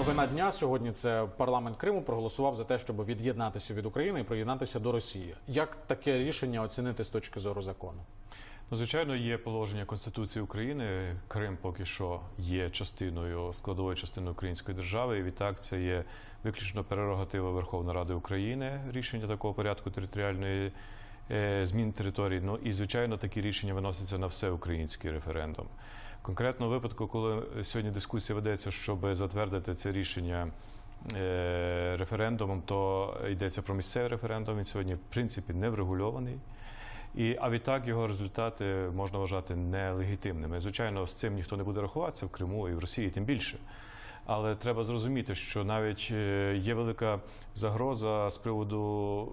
Новина дня сьогодні це парламент Криму проголосував за те, щоб від'єднатися від України і приєднатися до Росії. Як таке рішення оцінити з точки зору закону? Ну, звичайно, є положення Конституції України. Крим поки що є частиною складовою частиною української держави. І відтак це є виключно прерогатива Верховної Ради України рішення такого порядку територіальної е, змін території. Ну і звичайно, такі рішення виносяться на всеукраїнський референдум. Конкретно в випадку, коли сьогодні дискусія ведеться, щоб затвердити це рішення. е, Референдумом, то йдеться про місцевий референдум. Він сьогодні, в принципі, не врегульований. І, а відтак його результати можна вважати нелегітимними. Звичайно, з цим ніхто не буде рахуватися в Криму і в Росії, тим більше. Але треба зрозуміти, що навіть е, є велика загроза з приводу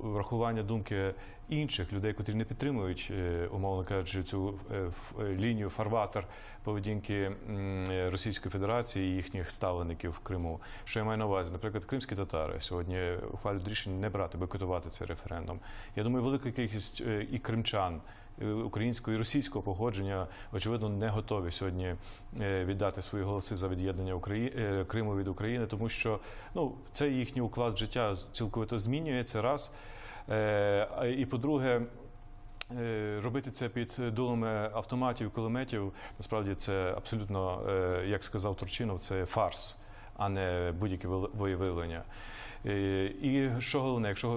врахування думки інших людей, котрі не підтримують, е, умовно кажучи, цю е, лінію фарватер поведінки Російської Федерації і їхніх ставлеників в Криму. Що я маю на увазі? Наприклад, кримські татари сьогодні ухвалюють рішення не брати, бойкотувати цей референдум. Я думаю, велика кількість і кримчан українського і російського походження, очевидно, не готові сьогодні е, віддати свої голоси за від'єднання Украї... е, Криму від України, тому що ну це їхній уклад життя цілковито змінюється раз. Е, І по-друге, е, робити це під дулами автоматів, кулеметів, насправді це абсолютно, е, як сказав Турчинов, це фарс, а не будь-яке воєвиявлення. Е, І що головне, якщо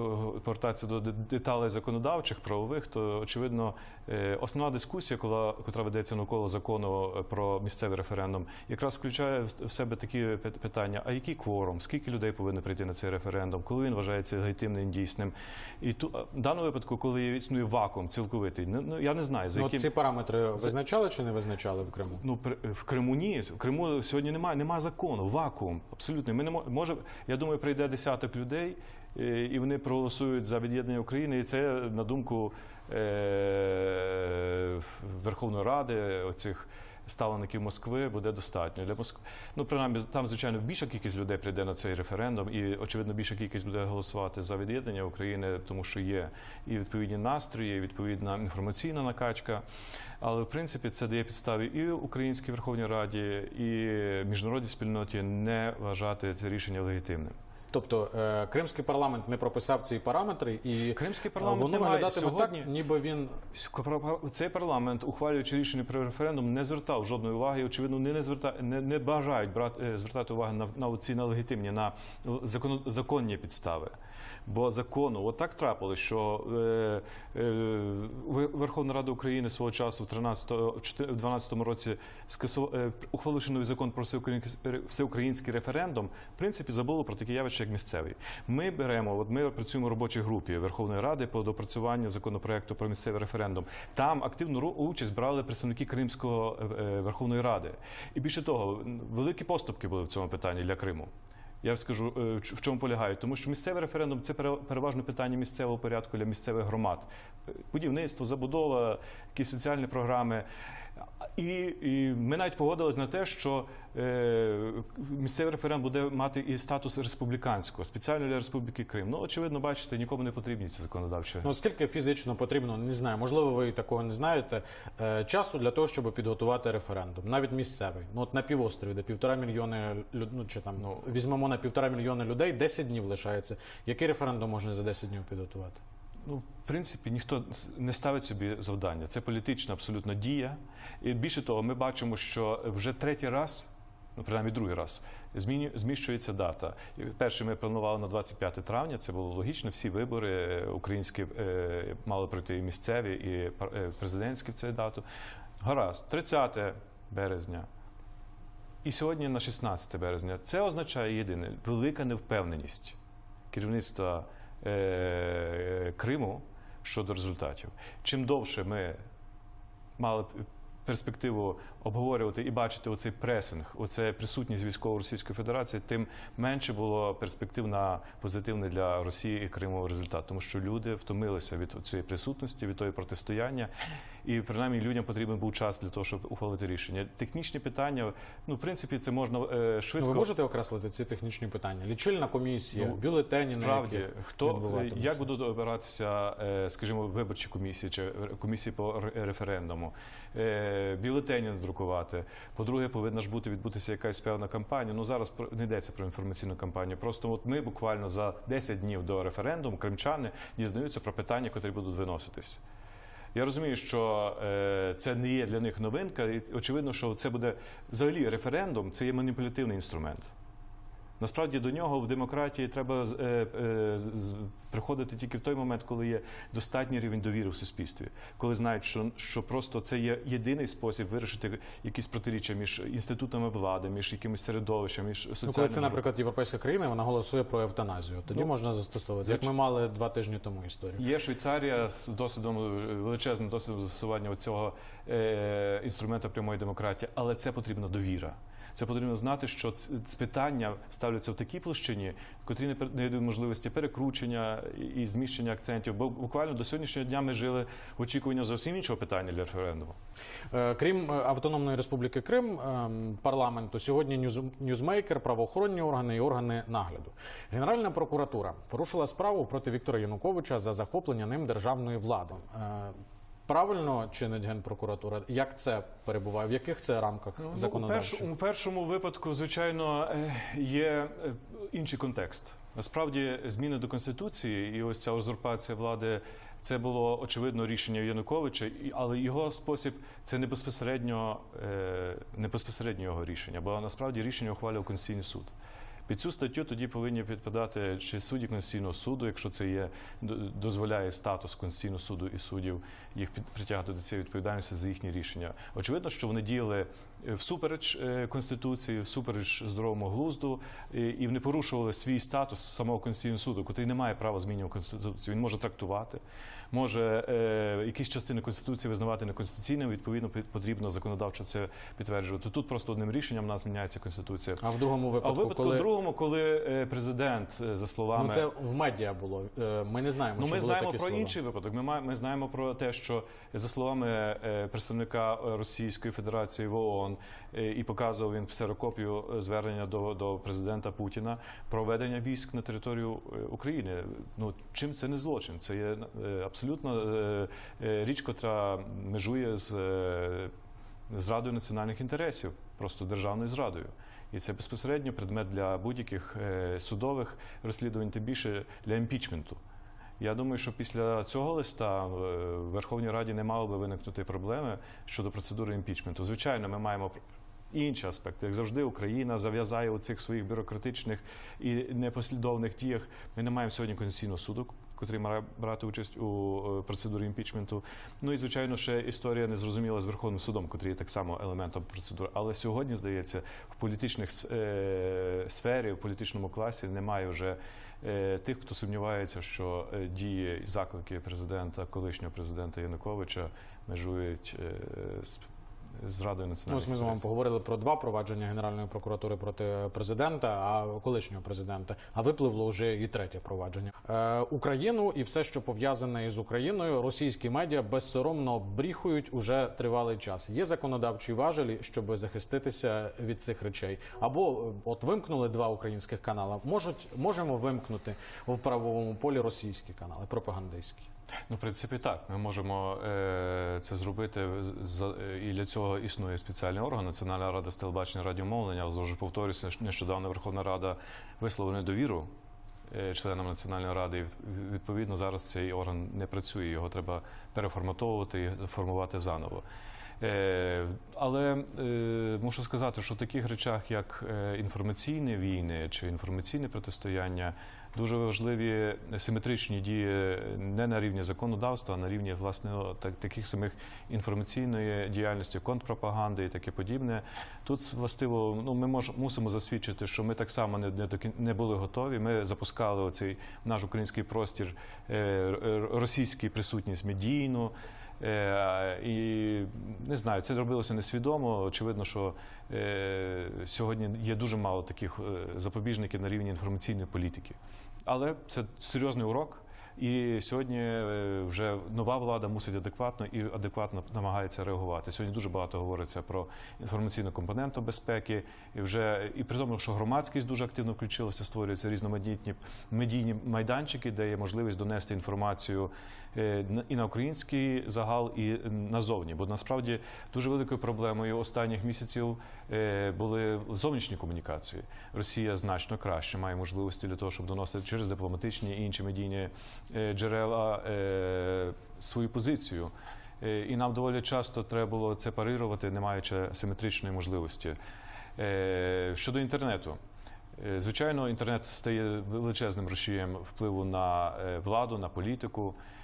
повертатися до деталей законодавчих, правових, то очевидно е, основна дискусія, кола- котра ведеться навколо закону е, про місцевий референдум, якраз включає в- себе такі пит- питання: а який кворум, скільки людей повинно прийти на цей референдум, коли він вважається легітимним, дійсним. І ту в даному випадку, коли існує вакуум цілковитий, ну ну, я не знаю за Ну, яким ці параметри визначали чи не визначали в Криму? Ну, при- в Криму ні. В Криму сьогодні немає, немає закону, вакуум. Абсолютно. Ми не мо- може, я думаю, прийде десяток людей, е, і вони проголосують за від'єднання України. І це на думку е, Верховної Ради, оцих ставлеників Москви буде достатньо. Для Москви, ну принаймні, там, звичайно, більша кількість людей прийде на цей референдум, і очевидно, більша кількість буде голосувати за від'єднання України, тому що є і відповідні настрої, і відповідна інформаційна накачка. Але в принципі це дає підставі і Українській Верховній Раді, і міжнародній спільноті не вважати це рішення легітимним. Тобто е, кримський парламент не прописав ці параметри, і Кримський е, парламент воно виглядатиме сьогодні. так, ніби він Цей парламент, ухвалюючи рішення про референдум, не звертав жодної уваги. Очевидно, вони не зверта не, не бажають брати е, звертати увагу на, на ці нелегітимні на закон, законні підстави. Бо закону, от так трапилось, що е, е, Верховна Рада України свого часу в 13 в 12 році скасував, е, ухваливши новий закон про всеукраїнський референдум, в принципі забуло про таке явище, як місцевий. Ми беремо, от ми працюємо в робочій групі Верховної Ради по допрацюванню законопроекту про місцевий референдум. Там активну участь брали представники Кримського е, е, Верховної Ради. І більше того, великі поступки були в цьому питанні для Криму. Я скажу, е, в чому полягають, тому що місцевий референдум це переважно питання місцевого порядку для місцевих громад. Будівництво, забудова, якісь соціальні програми. І, і ми навіть погодились на те, що е, місцевий референдум буде мати і статус республіканського, спеціально для Республіки Крим. Ну, очевидно, бачите, нікому не потрібні ці законодавчі. ну скільки фізично потрібно, не знаю. Можливо, ви такого не знаєте. Е, часу для того, щоб підготувати референдум, навіть місцевий. Ну от на півострові, де півтора мільйони люд- ну чи там Ну. візьмемо на півтора мільйони людей, 10 днів лишається. Який референдум можна за 10 днів підготувати? Ну, в принципі, ніхто не ставить собі завдання. Це політична абсолютно дія. І більше того, ми бачимо, що вже третій раз. Ну, принаймні другий раз зміщується дата. Перший ми планували на 25 травня. Це було логічно. Всі вибори е, українські е, мали пройти місцеві, і е, президентські в цю дату. Гаразд, 30 березня. І сьогодні на 16 березня. Це означає єдине велика невпевненість керівництва Криму щодо результатів. Чим довше ми мали б перспективу обговорювати і бачити оцей пресинг, оце присутність військово Російської Федерації, тим менше було перспектив на позитивний для Росії і Криму результат, тому що люди втомилися від цієї присутності, від тої протистояння. і принаймні людям потрібен був час для того, щоб ухвалити рішення. Технічні питання, ну в принципі, це можна е, Ну, швидко. ви можете окреслити ці технічні питання? Лічильна комісія, Ну, бюлетені, Справді, на хто як будуть обиратися, е, скажімо, виборчі комісії чи комісії по референдуму, Е, бюлетені надрукувати. По-друге, повинна ж бути відбутися якась певна кампанія. Ну зараз не йдеться про інформаційну кампанію. Просто от ми буквально за 10 днів до референдуму кримчани дізнаються про питання, котрі будуть виноситись. Я розумію, що е, це не є для них новинка, і очевидно, що це буде взагалі референдум, це є маніпулятивний інструмент. Насправді до нього в демократії треба е, е, приходити тільки в той момент, коли є достатній рівень довіри в суспільстві, коли знають, що, що просто це є єдиний спосіб вирішити якісь протиріччя між інститутами влади, між якимись середовищами, між Ну, коли це, наприклад, європейська країна, вона голосує про евтаназію. Тоді Ну, можна застосовувати, як ми мали два тижні тому історію. Є Швейцарія з досвідом е, величезним досвідом застосування цього е, інструменту прямої демократії, але це потрібна довіра. Це потрібно знати, що питання ставляться в такій площині, котрі не дають можливості перекручення і- зміщення акцентів. Бо буквально до сьогоднішнього дня ми жили в очікуванні зовсім іншого питання для референдуму. Е, Крім е, Автономної Республіки Крим, ем, парламенту сьогодні ньюз- ньюзмейкер, правоохоронні органи і органи нагляду. Генеральна прокуратура порушила справу проти Віктора Януковича за захоплення ним державної влади. Правильно чинить генпрокуратура? Як це перебуває? В яких це рамках Ну, у, законодавчих? першу, у першому випадку, звичайно, е, є е, інший контекст. Насправді, зміни до конституції і ось ця узурпація влади. Це було очевидно рішення Януковича, але його спосіб це не безпосередньо, е, не безпосередньо його рішення, бо насправді рішення ухвалював Конституційний суд. Під цю статтю тоді повинні підпадати чи судді Конституційного суду, якщо це є дозволяє статус Конституційного суду і суддів їх притягати до цієї відповідальності за їхні рішення. Очевидно, що вони діяли е, всупереч е, конституції, всупереч здоровому глузду, і, вони порушували свій статус самого Конституційного суду, який не має права змінювати конституцію. Він може трактувати, може е, якісь частини конституції визнавати неконституційними. Відповідно, потрібно законодавчо це підтверджувати. Тут просто одним рішенням у нас зміняється конституція. А в другому А випадку, в випадку коли другому, коли е, президент, е, за словами ну це в медіа було. Е, Ми не знаємо. Ну, чи ми були знаємо такі про слова. інший випадок. Ми ми знаємо про те, що за словами представника Російської Федерації в ООН, і показував він ксерокопію е, звернення до, до президента Путіна про введення військ на територію України. Ну чим це не злочин? Це є абсолютно річ, котра межує з зрадою національних інтересів, просто державною зрадою. І це безпосередньо предмет для будь-яких е, судових розслідувань, тим більше для імпічменту. Я думаю, що після цього листа е, в Верховній Раді не мало би виникнути проблеми щодо процедури імпічменту. Звичайно, ми маємо інші аспекти. Як завжди, Україна зав'язає у цих своїх бюрократичних і непослідовних діях. Ми не маємо сьогодні Конституційного суду, котрий має брати участь у е, процедурі імпічменту. Ну і звичайно, ще історія незрозуміла з Верховним судом, котрий є так само елементом процедури. Але сьогодні, здається, в політичних е, сфері, в політичному класі немає вже е, тих, хто сумнівається, що дії і заклики президента, колишнього президента Януковича межують з зрадою національних ось ми з вами поговорили про два провадження Генеральної прокуратури проти президента, а колишнього президента. А випливло вже і третє провадження. Е, Україну і все, що пов'язане із Україною, російські медіа безсоромно бріхують уже тривалий час. Є законодавчі важелі, щоб захиститися від цих речей. Або е, от вимкнули два українських канали. Можуть можемо вимкнути в правовому полі російські канали, пропагандистські. Ну, в принципі, так. Ми можемо е, це зробити за- і для цього існує спеціальний орган Національна рада з телебачення радіомовлення. Знову повторюся, нещодавно Верховна Рада висловила недовіру е, членам Національної ради. Відповідно зараз цей орган не працює. Його треба переформатовувати і формувати заново. Е, але е, мушу сказати, що в таких речах, як е, інформаційні війни чи інформаційне протистояння, дуже важливі симетричні дії не на рівні законодавства, а на рівні власне так, таких самих інформаційної діяльності, контрпропаганди і таке подібне. Тут властиво, ну ми мож, мусимо засвідчити, що ми так само не, не, не були готові. Ми запускали оцей наш український простір російський присутність медійну. Е, і не знаю, це робилося несвідомо. Очевидно, що е, сьогодні є дуже мало таких е, запобіжників на рівні інформаційної політики. Але це серйозний урок. І сьогодні вже нова влада мусить адекватно і адекватно намагається реагувати. Сьогодні дуже багато говориться про інформаційну компоненту безпеки, і вже і при тому, що громадськість дуже активно включилася, створюються різноманітні медійні майданчики, де є можливість донести інформацію і на український загал, і назовні. Бо насправді дуже великою проблемою останніх місяців е, були зовнішні комунікації. Росія значно краще має можливості для того, щоб доносити через дипломатичні і інші медійні е, джерела е, свою позицію. Е, І нам доволі часто треба було це парирувати, не маючи симетричної можливості. Е, Щодо інтернету, Е, Звичайно, інтернет стає величезним рушієм впливу на е, владу, на політику, е,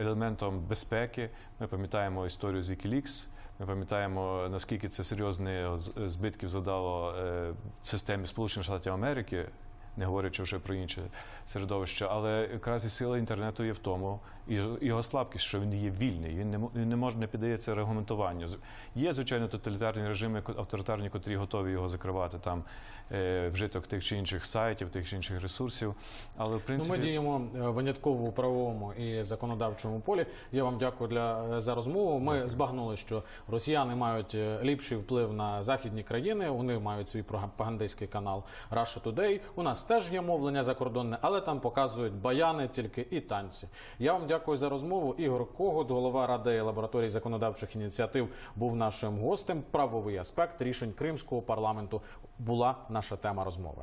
елементом безпеки. Ми пам'ятаємо історію з Wikileaks, Ми пам'ятаємо, наскільки це серйозні з- збитків задало е, системі Сполучених Штатів Америки. Не говорячи вже про інші середовища, але якраз і сила інтернету є в тому, і його слабкість, що він є вільний. Він не він не може не піддається регламентуванню. Є звичайно тоталітарні режими, авторитарні, котрі готові його закривати там е, вжиток тих чи інших сайтів, тих чи інших ресурсів. Але в Ну, принципі ми діємо е, винятково у правовому і законодавчому полі. Я вам дякую для е, за розмову. Ми збагнули, що росіяни мають ліпший вплив на західні країни. Вони мають свій пропагандистський канал Russia Today. У нас теж є мовлення закордонне, але там показують баяни тільки і танці. Я вам дякую за розмову. Ігор Когут, голова ради лабораторії законодавчих ініціатив, був нашим гостем. Правовий аспект рішень Кримського парламенту була наша тема розмови.